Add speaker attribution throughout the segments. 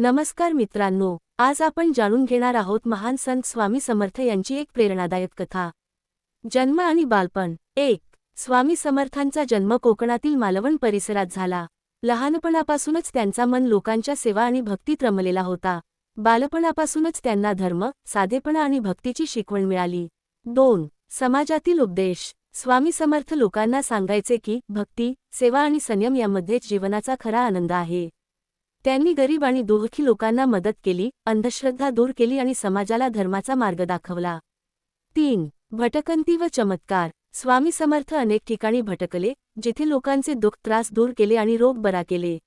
Speaker 1: नमस्कार मित्रांनो आज आपण जाणून घेणार आहोत महान संत स्वामी समर्थ यांची एक प्रेरणादायक कथा. जन्म आणि बालपण. एक स्वामी समर्थांचा जन्म कोकणातील मालवण परिसरात झाला. लहानपणापासूनच त्यांचा मन लोकांच्या सेवा आणि भक्तीत रमलेला होता. बालपणापासूनच त्यांना धर्म साधेपणा आणि भक्तीची शिकवण मिळाली. दोन समाजातील उपदेश. स्वामी समर्थ लोकांना सांगायचे की भक्ती सेवा आणि संयम यामध्येच जीवनाचा खरा आनंद आहे. त्यांनी गरीब आणि दुःखी लोकांना मदत केली अंधश्रद्धा दूर केली आणि समाजाला धर्माचा मार्ग दाखवला. तीन भटकंती व चमत्कार. स्वामी समर्थ अनेक ठिकाणी भटकले जिथे लोकांचे दुःख त्रास दूर केले आणि रोग बरा केले.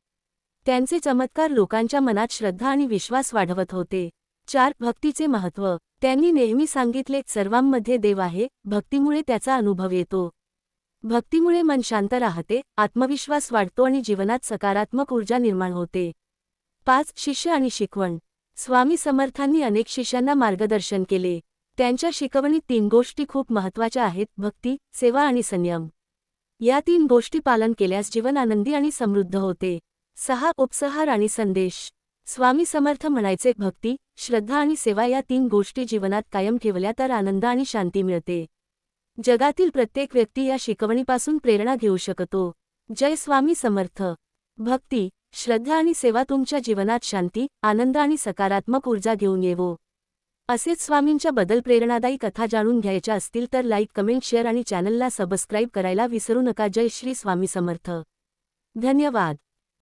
Speaker 1: त्यांचे चमत्कार लोकांच्या मनात श्रद्धा आणि विश्वास वाढवत होते. चार भक्तीचे महत्त्व. त्यांनी नेहमी सांगितले सर्वांमध्ये देव आहे भक्तीमुळे त्याचा अनुभव येतो. भक्तीमुळे मन शांत राहते आत्मविश्वास वाढतो आणि जीवनात सकारात्मक ऊर्जा निर्माण होते. पाच शिष्य आणि शिकवण. स्वामी समर्थांनी अनेक शिष्यांना मार्गदर्शन केले. त्यांच्या शिकवणीत तीन गोष्टी खूप महत्त्वाच्या आहेत भक्ती सेवा आणि संयम. या तीन गोष्टी पालन केल्यास जीवन आनंदी आणि समृद्ध होते. सहा उपसहार आणि संदेश. स्वामी समर्थ म्हणायचे भक्ती श्रद्धा आणि सेवा या तीन गोष्टी जीवनात कायम ठेवल्या तर आनंद आणि शांती मिळते. जगातील प्रत्येक व्यक्ती या शिकवणीपासून प्रेरणा घेऊ शकतो. जय स्वामी समर्थ. भक्ती श्रद्धा आणि सेवा तुमच्या जीवनात शांती आनंद आणि सकारात्मक ऊर्जा घेऊन येवो. असेच स्वामींच्या बदल प्रेरणादायी कथा जाणून घ्यायच्या असतील तर लाईक कमेंट शेअर आणि चॅनलला सबस्क्राईब करायला विसरू नका. जय श्री स्वामी समर्थ. धन्यवाद.